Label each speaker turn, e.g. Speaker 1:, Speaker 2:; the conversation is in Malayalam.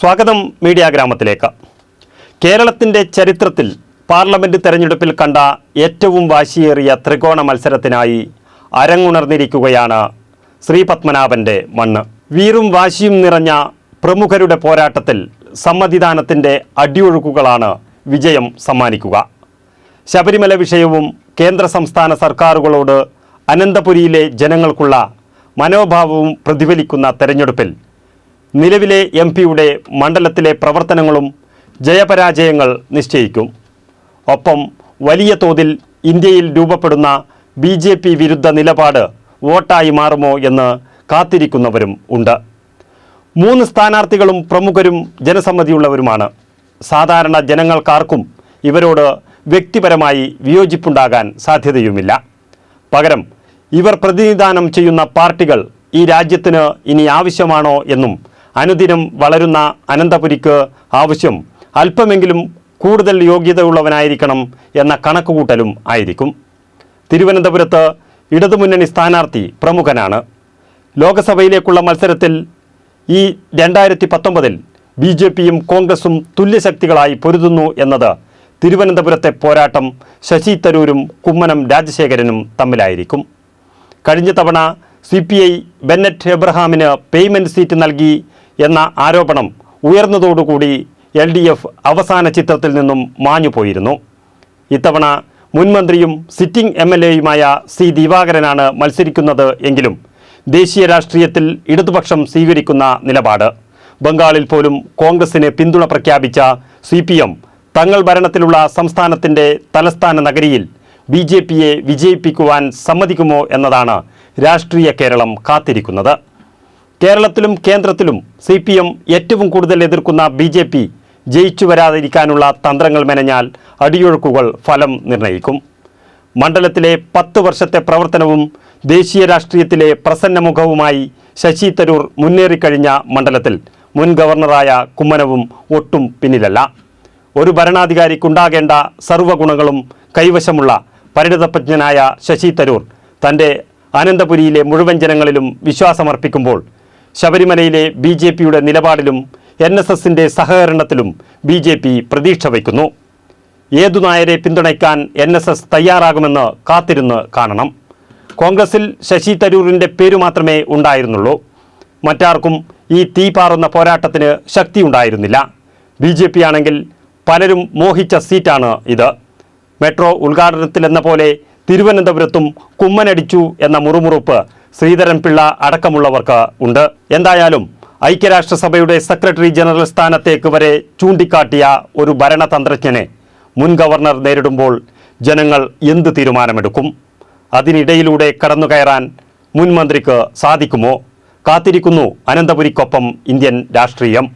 Speaker 1: സ്വാഗതം മീഡിയ ഗ്രാമത്തിലേക്ക്. കേരളത്തിന്റെ ചരിത്രത്തിൽ പാർലമെന്റ് തെരഞ്ഞെടുപ്പിൽ കണ്ട ഏറ്റവും വാശിയേറിയ ത്രികോണ മത്സരത്തിനായി അരങ്ങുണർന്നിരിക്കുകയാണ് ശ്രീപത്മനാഭന്റെ മണ്ണ്. വീറും വാശിയും നിറഞ്ഞ പ്രമുഖരുടെ പോരാട്ടത്തിൽ സമ്മതിദാനത്തിന്റെ അടിയൊഴുക്കുകളാണ് വിജയം സമ്മാനിക്കുക. ശബരിമല വിഷയവും കേന്ദ്ര സംസ്ഥാന സർക്കാരുകളോട് അനന്തപുരിയിലെ ജനങ്ങൾക്കുള്ള മനോഭാവവും പ്രതിഫലിക്കുന്ന തെരഞ്ഞെടുപ്പിൽ നിലവിലെ എം പിയുടെ മണ്ഡലത്തിലെ പ്രവർത്തനങ്ങളും ജയപരാജയങ്ങൾ നിശ്ചയിക്കും. ഒപ്പം വലിയ തോതിൽ ഇന്ത്യയിൽ രൂപപ്പെടുന്ന ബി ജെ പി വിരുദ്ധ നിലപാട് വോട്ടായി മാറുമോ എന്ന് കാത്തിരിക്കുന്നവരും ഉണ്ട്. മൂന്ന് സ്ഥാനാർത്ഥികളും പ്രമുഖരും ജനസമ്മതിയുള്ളവരുമാണ്. സാധാരണ ജനങ്ങൾക്കാർക്കും ഇവരോട് വ്യക്തിപരമായി വിയോജിപ്പുണ്ടാകാൻ സാധ്യതയുമില്ല. പകരം ഇവർ പ്രതിനിധാനം ചെയ്യുന്ന പാർട്ടികൾ ഈ രാജ്യത്തിന് ഇനി ആവശ്യമാണോ എന്നും അനുദിനം വളരുന്ന അനന്തപുരിക്ക് ആവശ്യം അല്പമെങ്കിലും കൂടുതൽ യോഗ്യതയുള്ളവനായിരിക്കണം എന്ന കണക്കുകൂട്ടലും ആയിരിക്കും. തിരുവനന്തപുരത്ത് ഇടതുമുന്നണി സ്ഥാനാർത്ഥി പ്രമുഖനാണ്. ലോകസഭയിലേക്കുള്ള മത്സരത്തിൽ ഈ രണ്ടായിരത്തി പത്തൊമ്പതിൽ ബി ജെ പിയും കോൺഗ്രസും തുല്യശക്തികളായി പൊരുതുന്നു എന്നത് തിരുവനന്തപുരത്തെ പോരാട്ടം ശശി തരൂരും കുമ്മനം രാജശേഖരനും തമ്മിലായിരിക്കും. കഴിഞ്ഞ തവണ സി പി ഐ ബെന്നറ്റ് എബ്രഹാമിന് പേയ്മെന്റ് സീറ്റ് നൽകി എന്ന ആരോപണം ഉയർന്നതോടുകൂടി എൽ ഡി എഫ് അവസാന ചിത്രത്തിൽ നിന്നും മാഞ്ഞുപോയിരുന്നു. ഇത്തവണ മുൻമന്ത്രിയും സിറ്റിംഗ് എം എൽ എയുമായ സി ദിവാകരനാണ് മത്സരിക്കുന്നത് എങ്കിലും ദേശീയ രാഷ്ട്രീയത്തിൽ ഇടതുപക്ഷം സ്വീകരിക്കുന്ന നിലപാട്. ബംഗാളിൽ പോലും കോൺഗ്രസിന് പിന്തുണ പ്രഖ്യാപിച്ച സി പി എം തങ്ങൾ ഭരണത്തിലുള്ള സംസ്ഥാനത്തിന്റെ തലസ്ഥാന നഗരിയിൽ ബി ജെ പിയെ വിജയിപ്പിക്കുവാൻ സമ്മതിക്കുമോ എന്നതാണ് രാഷ്ട്രീയ കേരളം കാത്തിരിക്കുന്നത്. കേരളത്തിലും കേന്ദ്രത്തിലും സി പി എം ഏറ്റവും കൂടുതൽ എതിർക്കുന്ന ബി ജെ പി ജയിച്ചു വരാതിരിക്കാനുള്ള തന്ത്രങ്ങൾ മെനഞ്ഞാൽ അടിയൊഴുക്കുകൾ ഫലം നിർണയിക്കും. മണ്ഡലത്തിലെ പത്ത് വർഷത്തെ പ്രവർത്തനവും ദേശീയ രാഷ്ട്രീയത്തിലെ പ്രസന്നമുഖവുമായി ശശി തരൂർ മുന്നേറിക്കഴിഞ്ഞ മണ്ഡലത്തിൽ മുൻ ഗവർണറായ കുമ്മനവും ഒട്ടും പിന്നിലല്ല. ഒരു ഭരണാധികാരിക്കുണ്ടാകേണ്ട സർവഗുണങ്ങളും കൈവശമുള്ള പരിണിതപ്രജ്ഞനായ ശശി തരൂർ തന്റെ അനന്തപുരിയിലെ മുഴുവൻ ജനങ്ങളിലും വിശ്വാസമർപ്പിക്കുമ്പോൾ ശബരിമലയിലെ ബി ജെ പിയുടെ നിലപാടിലും എൻ എസ് എസിന്റെ സഹകരണത്തിലും ബി ജെ പി പ്രതീക്ഷ വയ്ക്കുന്നു. ഏതു നായരെ പിന്തുണയ്ക്കാൻ എൻ എസ് എസ് തയ്യാറാകുമെന്ന് കാത്തിരുന്ന് കാണണം. കോൺഗ്രസിൽ ശശി തരൂരിന്റെ പേരു മാത്രമേ ഉണ്ടായിരുന്നുള്ളൂ. മറ്റാർക്കും ഈ തീ പാറുന്ന പോരാട്ടത്തിന് ശക്തിയുണ്ടായിരുന്നില്ല ബി ജെ പി ആണെങ്കിൽ പലരും മോഹിച്ച സീറ്റാണ് ഇത്. മെട്രോ ഉദ്ഘാടനത്തിലെന്ന പോലെ തിരുവനന്തപുരത്തും കുമ്മനടിച്ചു എന്ന മുറുമുറുപ്പ് ശ്രീധരൻപിള്ള അടക്കമുള്ളവർക്ക് ഉണ്ട്. എന്തായാലും ഐക്യരാഷ്ട്രസഭയുടെ സെക്രട്ടറി ജനറൽ സ്ഥാനത്തേക്ക് വരെ ചൂണ്ടിക്കാട്ടിയ ഒരു ഭരണതന്ത്രജ്ഞനെ മുൻ ഗവർണർ നേരിടുമ്പോൾ ജനങ്ങൾ എന്ത് തീരുമാനമെടുക്കും? അതിനിടയിലൂടെ കടന്നുകയറാൻ മുൻ മന്ത്രിക്ക് സാധിക്കുമോ? കാത്തിരിക്കുന്നു അനന്തപുരിക്കൊപ്പം ഇന്ത്യൻ രാഷ്ട്രീയം.